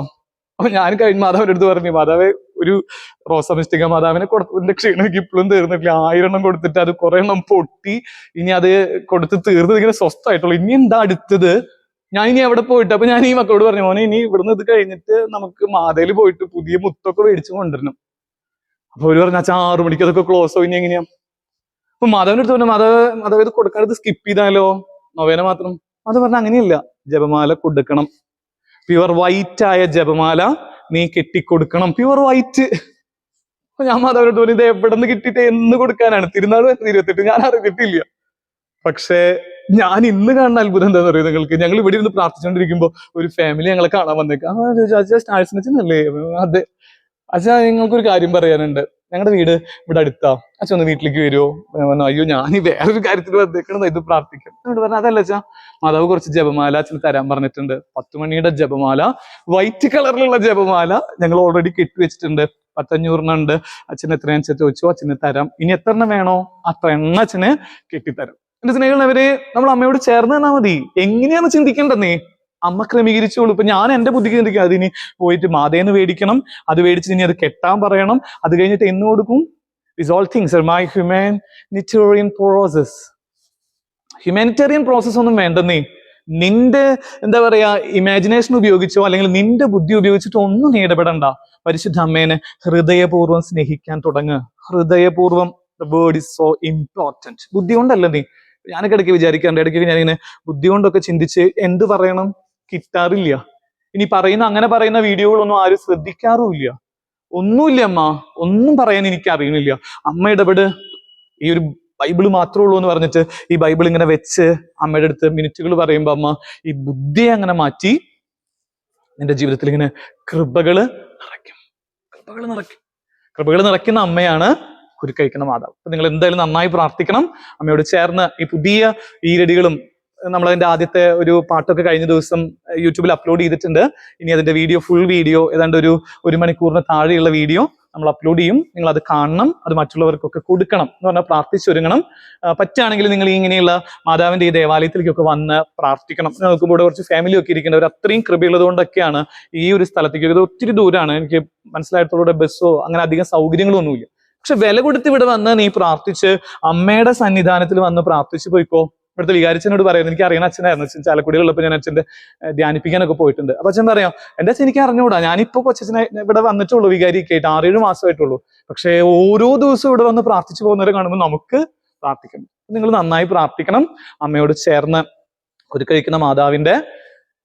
അപ്പൊ ഞാൻ കഴിഞ്ഞ മാതാവിന്റെ അടുത്ത് പറഞ്ഞു മാതാവ് ഒരു റോസമിസ്റ്റിക മാതാവിനെ കൊടുത്തതിന്റെ ക്ഷീണം എനിക്ക് ഇപ്പോഴും തീർന്നിട്ടില്ല. ആയിരം എണ്ണം കൊടുത്തിട്ട് അത് കുറെ എണ്ണം പൊട്ടി. ഇനി അത് കൊടുത്ത് തീർന്നത് ഇങ്ങനെ സ്വസ്ഥമായിട്ടുള്ളൂ. ഇനി എന്താ അടുത്തത്? ഞാൻ ഇനി അവിടെ പോയിട്ട്? അപ്പൊ ഞാൻ ഈ മക്കളോട് പറഞ്ഞു മോനെ ഇനി ഇവിടുന്ന് ഇത് കഴിഞ്ഞിട്ട് നമുക്ക് മാതയിൽ പോയിട്ട് പുതിയ മുത്തൊക്കെ മേടിച്ചു കൊണ്ടുവരണം. അപ്പൊ അവർ പറഞ്ഞു അച്ഛാ ആറു മണിക്ക് അതൊക്കെ ക്ലോസ് ആവും ഇനി എങ്ങനെയാ? അപ്പൊ മാധവന്റെ അടുത്ത് പറഞ്ഞു മാധവ മാധവ ഇത് കൊടുക്കാതെ സ്കിപ്പ് ചെയ്താലോ? നോവേന മാത്രം. അത് പറഞ്ഞ അങ്ങനെയല്ല ജപമാല കൊടുക്കണം. പ്യുവർ വൈറ്റ് ആയ ജപമാല നീ കെട്ടിക്കൊടുക്കണം. പ്യുവർ വൈറ്റ് അപ്പൊ ഞാൻ മാധവനോട് പറഞ്ഞു ഇത് എവിടെ നിന്ന് കിട്ടിയിട്ട് എന്ന് കൊടുക്കാനാണ്. തിരുനാൾ വരുന്നത് ഇരുപത്തെട്ട് ഞാൻ അറിഞ്ഞിട്ടില്ല. പക്ഷേ ഞാൻ ഇന്ന് കാണുന്ന അത്ഭുതം എന്താണെന്ന് അറിയാം നിങ്ങൾക്ക്? ഞങ്ങൾ ഇവിടെ ഇരുന്ന് പ്രാർത്ഥിച്ചുകൊണ്ടിരിക്കുമ്പോ ഒരു ഫാമിലി ഞങ്ങളെ കാണാൻ വന്നേക്കാം. അല്ലേ അതെ. അച്ഛാ നിങ്ങൾക്കൊരു കാര്യം പറയാനുണ്ട്. ഞങ്ങളുടെ വീട് ഇവിടെ അടുത്താ. അച്ഛൻ ഒന്ന് വീട്ടിലേക്ക് വരുമോ പറഞ്ഞു അയ്യോ ഞാൻ ഈ വേറൊരു കാര്യത്തിൽ വന്നേക്കണം ഇത് പ്രാർത്ഥിക്കാം എന്നോട് പറഞ്ഞു അതല്ല അച്ഛാ മാതാവ് കുറച്ച് ജപമാല അച്ഛന് തരാൻ പറഞ്ഞിട്ടുണ്ട്. പത്ത് മണിയുടെ ജപമാല വൈറ്റ് കളറിലുള്ള ജപമാല ഞങ്ങൾ ഓൾറെഡി കെട്ടി വെച്ചിട്ടുണ്ട്. പത്തഞ്ഞൂറിനുണ്ട്. അച്ഛൻ എത്രയാണെന്ന് ചോദിച്ചു അച്ഛന് തരാം. ഇനി എത്ര എണ്ണം വേണോ അത്ര എണ്ണ അച്ഛന് കെട്ടിത്തരാം. എന്റെ സ്നേഹമുള്ളവരെ നമ്മൾ അമ്മയോട് ചേർന്ന് തന്നാ മതി. എങ്ങനെയാണ് ചിന്തിക്കേണ്ടത് അമ്മ ക്രമീകരിച്ചോളൂ. ഇപ്പൊ ഞാൻ എന്റെ ബുദ്ധിക്ക് ചിന്തിക്കുക അതിനി പോയിട്ട് മാതേന്ന് മേടിക്കണം അത് മേടിച്ച് ഇനി അത് കെട്ടാൻ പറയണം. അത് കഴിഞ്ഞിട്ട് എന്ന് കൊടുക്കും is all things my humanitarian process humanitarian process ഒന്നും വേണ്ടെന്നേ. നിന്റെ എന്താ പറയാ ഇമാജിനേഷൻ ഉപയോഗിച്ചോ അല്ലെങ്കിൽ നിന്റെ ബുദ്ധി ഉപയോഗിച്ചിട്ടോ ഒന്നും നീ ഇടപെടണ്ട. പരിശുദ്ധ അമ്മേനെ ഹൃദയപൂർവം സ്നേഹിക്കാൻ തുടങ്ങുക ഹൃദയപൂർവം. The word is so important ബുദ്ധി കൊണ്ടല്ല നീ? ഞാനൊക്കെ ഇടയ്ക്ക് വിചാരിക്കാറുണ്ട് ഇടയ്ക്ക് ഞാനിങ്ങനെ ബുദ്ധി കൊണ്ടൊക്കെ ചിന്തിച്ച് എന്ത് പറയണം കിട്ടാറില്ല. ഇനി പറയുന്ന അങ്ങനെ പറയുന്ന വീഡിയോകളൊന്നും ആരും ശ്രദ്ധിക്കാറുമില്ല. ഒന്നുമില്ല അമ്മ ഒന്നും പറയാൻ എനിക്ക് അറിയുന്നില്ല അമ്മ ഇടപെട്. ഈ ഒരു ബൈബിൾ മാത്രമേ ഉള്ളൂ എന്ന് പറഞ്ഞിട്ട് ഈ ബൈബിൾ ഇങ്ങനെ വെച്ച് അമ്മയുടെ അടുത്ത് മിനിറ്റുകൾ പറയുമ്പോ അമ്മ ഈ ബുദ്ധിയെ അങ്ങനെ മാറ്റി നിന്റെ ജീവിതത്തിൽ ഇങ്ങനെ കൃപകൾ നിറയ്ക്കും. കൃപകൾ നിറയ്ക്കും. കൃപകൾ നിറയ്ക്കുന്ന അമ്മയാണ് കുരുക്കഴിക്കുന്ന മാതാവ്. നിങ്ങൾ എന്തായാലും നന്നായി പ്രാർത്ഥിക്കണം. അമ്മയോട് ചേർന്ന് ഈ പുതിയ ഈരടികളും നമ്മളതിന്റെ ആദ്യത്തെ ഒരു പാട്ടൊക്കെ കഴിഞ്ഞ ദിവസം യൂട്യൂബിൽ അപ്ലോഡ് ചെയ്തിട്ടുണ്ട്. ഇനി അതിന്റെ വീഡിയോ ഫുൾ വീഡിയോ ഏതാണ്ട് ഒരു ഒരു മണിക്കൂറിന് താഴെയുള്ള വീഡിയോ നമ്മൾ അപ്ലോഡ് ചെയ്യും. നിങ്ങൾ അത് കാണണം അത് മറ്റുള്ളവർക്കൊക്കെ കൊടുക്കണം എന്ന് പറഞ്ഞാൽ പ്രാർത്ഥിച്ചൊരുങ്ങണം. പറ്റുകയാണെങ്കിൽ നിങ്ങൾ ഇങ്ങനെയുള്ള മാതാവിന്റെ ഈ ദേവാലയത്തിലേക്കൊക്കെ വന്ന് പ്രാർത്ഥിക്കണം. നോക്കുമ്പോൾ കുറച്ച് ഫാമിലി ഒക്കെ ഇരിക്കേണ്ടവർ അത്രയും കൃപയുള്ളത് കൊണ്ടൊക്കെയാണ് ഈ ഒരു സ്ഥലത്തേക്ക്. ഇത് ഒത്തിരി ദൂരമാണ് എനിക്ക് മനസ്സിലായിടത്തോടെ ബസ്സോ അങ്ങനെ അധികം സൗകര്യങ്ങളൊന്നുമില്ല. പക്ഷെ വില കൊടുത്ത് ഇവിടെ വന്ന് നീ പ്രാർത്ഥിച്ച് അമ്മയുടെ സന്നിധാനത്തിൽ വന്ന് പ്രാർത്ഥിച്ചു പോയിക്കോ? ഇവിടുത്തെ വികാരിച്ചനോട് പറയുന്നത് എനിക്ക് അറിയണ അച്ഛനായിരുന്നു അച്ഛൻ. ചാലക്കുടിയിലുള്ളപ്പോൾ ഞാൻ അച്ഛന്റെ ധ്യാനിപ്പിക്കാനൊക്കെ പോയിട്ടുണ്ട്. അപ്പൊ അച്ഛൻ പറയാം എന്റെ അച്ഛൻ എനിക്ക് അറിഞ്ഞുകൂടാ. ഞാനിപ്പോ കൊച്ചച്ഛനെ ഇവിടെ വന്നിട്ടുള്ളൂ വികാരിയൊക്കെ ആയിട്ട്. ആറേഴ് മാസമായിട്ടുള്ളൂ. പക്ഷേ ഓരോ ദിവസവും ഇവിടെ വന്ന് പ്രാർത്ഥിച്ചു പോകുന്നവരെ കാണുമ്പോൾ നമുക്ക് പ്രാർത്ഥിക്കണം. നിങ്ങൾ നന്നായി പ്രാർത്ഥിക്കണം. അമ്മയോട് ചേർന്ന് കുരുക്കഴിക്കുന്ന മാതാവിന്റെ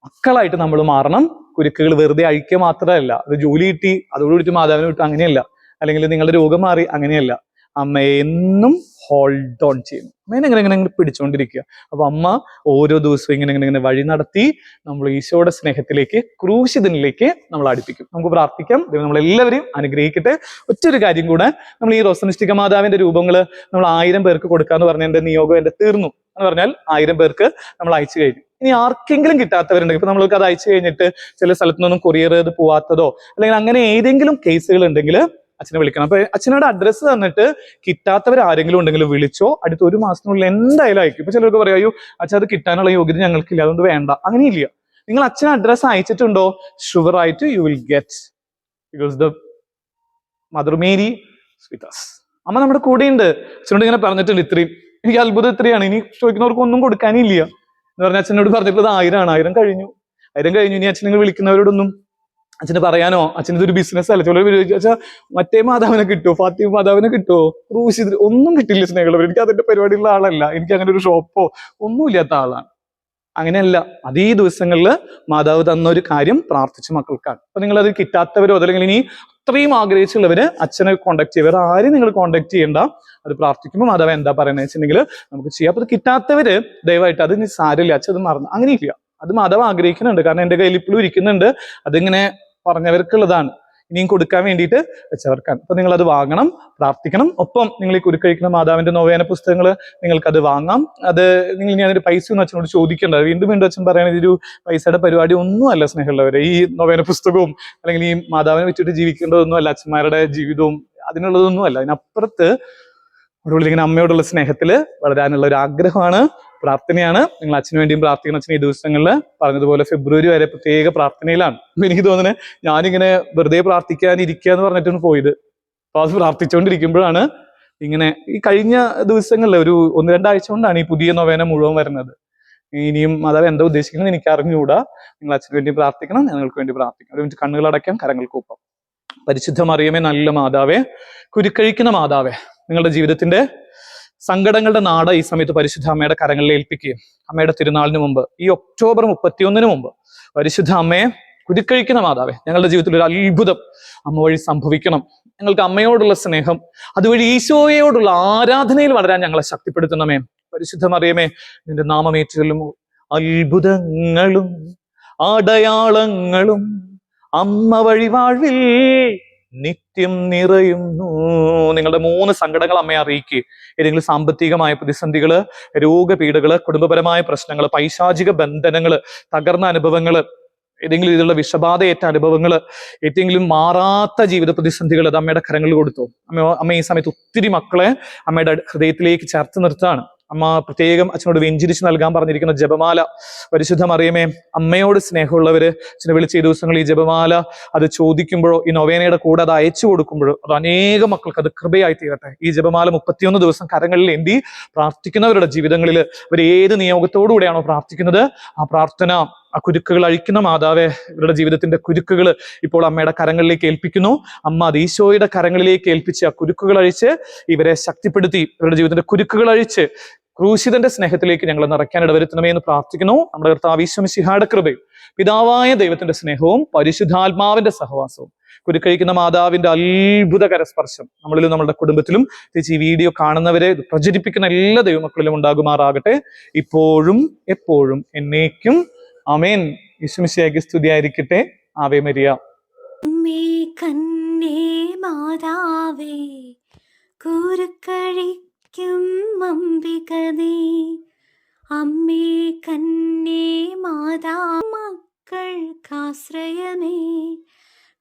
മക്കളായിട്ട് നമ്മൾ മാറണം. കുരുക്കുകൾ വെറുതെ അഴിക്കുക മാത്രമല്ല. അത് ജോലി കിട്ടി അതോടുകൂടി മാതാവിനെ വിട്ടു അങ്ങനെയല്ല. അല്ലെങ്കിൽ നിങ്ങളുടെ രോഗം മാറി അങ്ങനെയല്ല. അമ്മ എന്നും ഹോൾഡ് ഓൺ ചെയ്യുന്നു. അമ്മേനെ ഇങ്ങനെ ഇങ്ങനെ ഇങ്ങനെ പിടിച്ചുകൊണ്ടിരിക്കുക. അപ്പൊ അമ്മ ഓരോ ദിവസവും ഇങ്ങനെ ഇങ്ങനെ ഇങ്ങനെ വഴി നടത്തി നമ്മൾ ഈശോയുടെ സ്നേഹത്തിലേക്ക് ക്രൂശിതനിലേക്ക് നമ്മൾ അടുപ്പിക്കും. നമുക്ക് പ്രാർത്ഥിക്കാം. ദൈവം നമ്മളെല്ലാവരെയും അനുഗ്രഹിക്കട്ടെ. ഒറ്റൊരു കാര്യം കൂടെ. നമ്മൾ ഈ റോസനിഷ്ഠിക മാതാവിന്റെ രൂപങ്ങൾ നമ്മൾ ആയിരം പേർക്ക് കൊടുക്കാന്ന് പറഞ്ഞ എന്റെ നിയോഗം എന്റെ തീർന്നു എന്ന് പറഞ്ഞാൽ ആയിരം പേർക്ക് നമ്മൾ അയച്ചു കഴിഞ്ഞു. ഇനി ആർക്കെങ്കിലും കിട്ടാത്തവരുണ്ടെങ്കിൽ ഇപ്പൊ നമ്മൾക്ക് അത് അയച്ചു കഴിഞ്ഞിട്ട് ചില സ്ഥലത്തു നിന്നും കൊറിയർ ചെയ്ത് പോവാത്തതോ അല്ലെങ്കിൽ അങ്ങനെ ഏതെങ്കിലും കേസുകൾ ഉണ്ടെങ്കിൽ അച്ഛനെ വിളിക്കണം. അപ്പൊ അച്ഛനോട് അഡ്രസ്സ് തന്നിട്ട് കിട്ടാത്തവർ ആരെങ്കിലും ഉണ്ടെങ്കിൽ വിളിച്ചോ. അടുത്ത ഒരു മാസത്തിനുള്ളിൽ എന്തായാലും അയക്കും. ഇപ്പൊ ചിലർക്ക് പറയും അയ്യോ അച്ഛൻ അത് കിട്ടാനുള്ള യോഗ്യത ഞങ്ങൾക്കില്ല. അതുകൊണ്ട് വേണ്ട. അങ്ങനെയില്ല. നിങ്ങൾ അച്ഛൻ അഡ്രസ്സ് അയച്ചിട്ടുണ്ടോ? ഷുവർ ആയിട്ട് you will get because the Mother Mary സ്വിതാസ് അമ്മ നമ്മുടെ കൂടെയുണ്ട് അച്ഛനോട് ഇങ്ങനെ പറഞ്ഞിട്ടുണ്ട് ഇത്രയും. എനിക്ക് അത്ഭുതം ഇത്രയാണ്. ഇനി ചോദിക്കുന്നവർക്ക് ഒന്നും കൊടുക്കാനില്ല. എന്ന് പറഞ്ഞ അച്ഛനോട് പറഞ്ഞിട്ടുള്ളത് ആയിരമാണ് ആയിരം കഴിഞ്ഞു. ആയിരം കഴിഞ്ഞു. ഇനി അച്ഛൻ നിങ്ങൾ വിളിക്കുന്നവരോടൊന്നും അച്ഛന് പറയാനോ? അച്ഛൻ ഇതൊരു ബിസിനസ് അല്ല? ചിലർ ചോദിച്ചാൽ മറ്റേ മാതാവിനെ കിട്ടുമോ ഫാത്തിമ മാതാവിനെ കിട്ടുമോ ക്രൂശ് ഒന്നും കിട്ടില്ല സ്നേഹമുള്ളവർ എനിക്ക് അതിന്റെ പരിപാടിയുള്ള ആളല്ല. എനിക്ക് അങ്ങനെ ഒരു ഷോപ്പോ ഒന്നുമില്ലാത്ത ആളാണ്. അങ്ങനെയല്ല അതേ ദിവസങ്ങളിൽ മാതാവ് തന്ന ഒരു കാര്യം പ്രാർത്ഥിച്ച മക്കൾക്കാണ്. അപ്പൊ നിങ്ങൾ അത് കിട്ടാത്തവരോ അതല്ലെങ്കിൽ ഇനി അത്രയും ആഗ്രഹിച്ചുള്ളവര് അച്ഛനെ കോണ്ടാക്ട് ചെയ്യുക. വേറെ ആരും നിങ്ങൾ കോണ്ടാക്ട് ചെയ്യണ്ട. അത് പ്രാർത്ഥിക്കുമ്പോൾ മാതാവ് എന്താ പറയുന്നത് വെച്ചിട്ടുണ്ടെങ്കിൽ നമുക്ക് ചെയ്യാം. അപ്പൊ അത് കിട്ടാത്തവര് ദയവായിട്ട് അത് ഇനി സാരമില്ല. അച്ഛൻ അത് മറന്നു അങ്ങനെയില്ല. അത് മാതാവ് ആഗ്രഹിക്കുന്നുണ്ട്. കാരണം എന്റെ കയ്യിൽ ഇപ്പോഴും ഇരിക്കുന്നുണ്ട്. അതിങ്ങനെ പറഞ്ഞവർക്കുള്ളതാണ്. ഇനിയും കൊടുക്കാൻ വേണ്ടിയിട്ട് വെച്ചവർക്കാണ്. അപ്പൊ നിങ്ങൾ അത് വാങ്ങണം പ്രാർത്ഥിക്കണം. ഒപ്പം നിങ്ങൾ ഈ കുരുക്കഴിക്കുന്ന മാതാവിന്റെ നോവേന പുസ്തകങ്ങൾ നിങ്ങൾക്ക് അത് വാങ്ങാം. അത് നിങ്ങൾ ഇനി അതിന്റെ പൈസ ഒന്നും അച്ഛനോട് ചോദിക്കേണ്ട. വീണ്ടും വീണ്ടും അച്ഛൻ പറയണത് ഇതൊരു പൈസയുടെ പരിപാടി ഒന്നുമല്ല സ്നേഹമുള്ളവരെ. ഈ നോവേന പുസ്തകവും അല്ലെങ്കിൽ ഈ മാതാവിനെ വെച്ചിട്ട് ജീവിക്കേണ്ടതൊന്നും അല്ല അച്ഛന്മാരുടെ ജീവിതവും അതിനുള്ളതൊന്നുമല്ല അതിനപ്പുറത്ത് അവരോട് ഇങ്ങനെ അമ്മയോടുള്ള സ്നേഹത്തിൽ വളരാനുള്ള ഒരു ആഗ്രഹമാണ്. പ്രാർത്ഥനയാണ്. നിങ്ങൾ അച്ഛന് വേണ്ടിയും പ്രാർത്ഥിക്കണം അച്ഛൻ ഈ ദിവസങ്ങളിൽ. പറഞ്ഞതുപോലെ ഫെബ്രുവരി വരെ പ്രത്യേക പ്രാർത്ഥനയിലാണ്. എനിക്ക് തോന്നുന്നത് ഞാനിങ്ങനെ വെറുതെ പ്രാർത്ഥിക്കാൻ ഇരിക്കുക എന്ന് പറഞ്ഞിട്ടാണ് പോയത്. അപ്പൊ അത് പ്രാർത്ഥിച്ചുകൊണ്ടിരിക്കുമ്പോഴാണ് ഇങ്ങനെ ഈ കഴിഞ്ഞ ദിവസങ്ങളിൽ ഒരു ഒന്ന് രണ്ടാഴ്ച കൊണ്ടാണ് ഈ പുതിയ നൊവേന മുഴുവൻ വരുന്നത്. ഇനിയും അതായത് എന്താ ഉദ്ദേശിക്കുന്നത് എനിക്ക് അറിഞ്ഞുകൂടാ. നിങ്ങൾ അച്ഛന് വേണ്ടി പ്രാർത്ഥിക്കണം ഞങ്ങൾക്ക് വേണ്ടി പ്രാർത്ഥിക്കണം ഒരു മിനിറ്റ് കണ്ണുകൾ അടയ്ക്കാം കരങ്ങൾക്കൊപ്പം പരിശുദ്ധമറിയമേ നല്ല മാതാവേ കുരുക്കഴിക്കുന്ന മാതാവേ നിങ്ങളുടെ ജീവിതത്തിന്റെ സങ്കടങ്ങളുടെ നാട് ഈ സമയത്ത് പരിശുദ്ധ അമ്മയുടെ കരങ്ങളിൽ ഏൽപ്പിക്കുകയും അമ്മയുടെ തിരുനാളിന് മുമ്പ് ഈ ഒക്ടോബർ മുപ്പത്തിയൊന്നിന് മുമ്പ് പരിശുദ്ധ അമ്മയെ കുരുക്കഴിക്കുന്ന മാതാവേ ഞങ്ങളുടെ ജീവിതത്തിൽ ഒരു അത്ഭുതം അമ്മ വഴി സംഭവിക്കണം. ഞങ്ങൾക്ക് അമ്മയോടുള്ള സ്നേഹം അതുവഴി ഈശോയോടുള്ള ആരാധനയിൽ വളരാൻ ഞങ്ങളെ ശക്തിപ്പെടുത്തണമേ പരിശുദ്ധ മറിയമേ നിന്റെ നാമമേറ്റുകളും അത്ഭുതങ്ങളും അടയാളങ്ങളും അമ്മ വഴി വാഴ്വിൽ നിത്യം നിറയുന്നു. നിങ്ങളുടെ മൂന്ന് സങ്കടങ്ങൾ അമ്മയെ അറിയിക്കുക ഏതെങ്കിലും സാമ്പത്തികമായ പ്രതിസന്ധികൾ രോഗപീഠകൾ കുടുംബപരമായ പ്രശ്നങ്ങൾ പൈശാചിക ബന്ധനങ്ങൾ തകർന്ന അനുഭവങ്ങൾ ഏതെങ്കിലും രീതിയിലുള്ള വിഷബാധയേറ്റ അനുഭവങ്ങൾ ഏതെങ്കിലും മാറാത്ത ജീവിത പ്രതിസന്ധികൾ അത് അമ്മയുടെ കരങ്ങളിൽ കൊടുത്തു. അമ്മ അമ്മ ഈ സമയത്ത് ഒത്തിരി മക്കളെ അമ്മയുടെ ഹൃദയത്തിലേക്ക് ചേർത്ത് നിർത്താണ് അമ്മ പ്രത്യേകം അച്ഛനോട് വെഞ്ചിരിച്ച് നൽകാൻ പറഞ്ഞിരിക്കുന്ന ജപമാല പരിശുദ്ധ മറിയമേ അമ്മയോട് സ്നേഹമുള്ളവര് അച്ഛനെ വിളിച്ച ഈ ദിവസങ്ങളിൽ ഈ ജപമാല അത് ചോദിക്കുമ്പോഴോ ഈ നൊവേനയുടെ കൂടെ അത് അയച്ചു കൊടുക്കുമ്പോഴോ അത് അനേകം മക്കൾക്ക് അത് കൃപയായി തീരട്ടെ. ഈ ജപമാല മുപ്പത്തിയൊന്ന് ദിവസം കരങ്ങളിൽ എന്തി പ്രാർത്ഥിക്കുന്നവരുടെ ജീവിതങ്ങളിൽ അവർ ഏത് നിയോഗത്തോടുകൂടെയാണോ പ്രാർത്ഥിക്കുന്നത്? ആ പ്രാർത്ഥന ആ കുരുക്കുകൾ അഴിക്കുന്ന മാതാവെ ഇവരുടെ ജീവിതത്തിന്റെ കുരുക്കുകൾ ഇപ്പോൾ അമ്മയുടെ കരങ്ങളിലേക്ക് ഏൽപ്പിക്കുന്നു. അമ്മ അത് ഈശോയുടെ കരങ്ങളിലേക്ക് ഏൽപ്പിച്ച് ആ കുരുക്കുകൾ അഴിച്ച് ഇവരെ ശക്തിപ്പെടുത്തി ഇവരുടെ ജീവിതത്തിന്റെ കുരുക്കുകൾ അഴിച്ച് ക്രൂശിതന്റെ സ്നേഹത്തിലേക്ക് ഞങ്ങൾ നിറയ്ക്കാൻ ഇടവരുത്തണമേ എന്ന് പ്രാർത്ഥിക്കുന്നു. നമ്മുടെ കർത്താവ് ഈശ്വമിശിഹായുടെ കൃപയും പിതാവായ ദൈവത്തിന്റെ സ്നേഹവും പരിശുദ്ധാത്മാവിന്റെ സഹവാസവും കുരുക്കഴിക്കുന്ന മാതാവിന്റെ അത്ഭുതകര സ്പർശം നമ്മളിലും നമ്മുടെ കുടുംബത്തിലും തിരിച്ച് ഈ വീഡിയോ കാണുന്നവരെ പ്രചരിപ്പിക്കുന്ന എല്ലാ ദൈവമക്കളിലും ഉണ്ടാകുമാറാകട്ടെ. ഇപ്പോഴും എപ്പോഴും എന്നേക്കും അമേൻ യേശുമിശിയാക്കി സ്തുതിയായിരിക്കട്ടെ. Ave Maria. കന്നേ മാതാവേ കൂരുക്കഴിക്കും അംബികനേ അമ്മേ കന്നേ മാതാ മക്കൾക്കാശ്രയമേ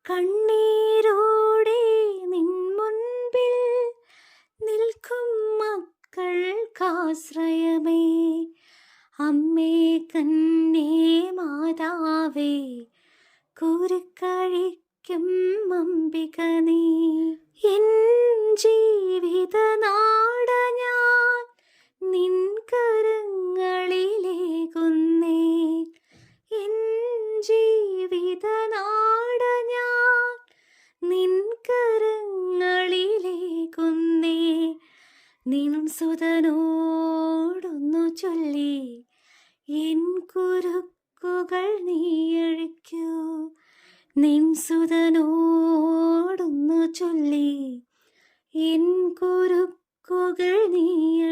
കണ്ണീരോടെ നിൻ മുൻപിൽ നിൽക്കും മക്കൾക്കാശ്രയമേ അമ്മേ കന്നേ മാതാവേ കുരുക്കഴിക്കും അമ്പിക നീ. എൻ ജീവിത നാട ഞാൻ നിൻ കരങ്ങളിലേകുന്നേ. എൻ ജീവിത നാട ഞാൻ നിൻ കരങ്ങളിലേകുന്നേ. നിൻ സുതനോടൊന്നു ചൊല്ലി എൻ കുരുക്കുകൾ നീയഴിക്കൂ. നിൻ സുതനോടൊന്നു ചൊല്ലി. എൻ കുറുക്കുകൾ നീ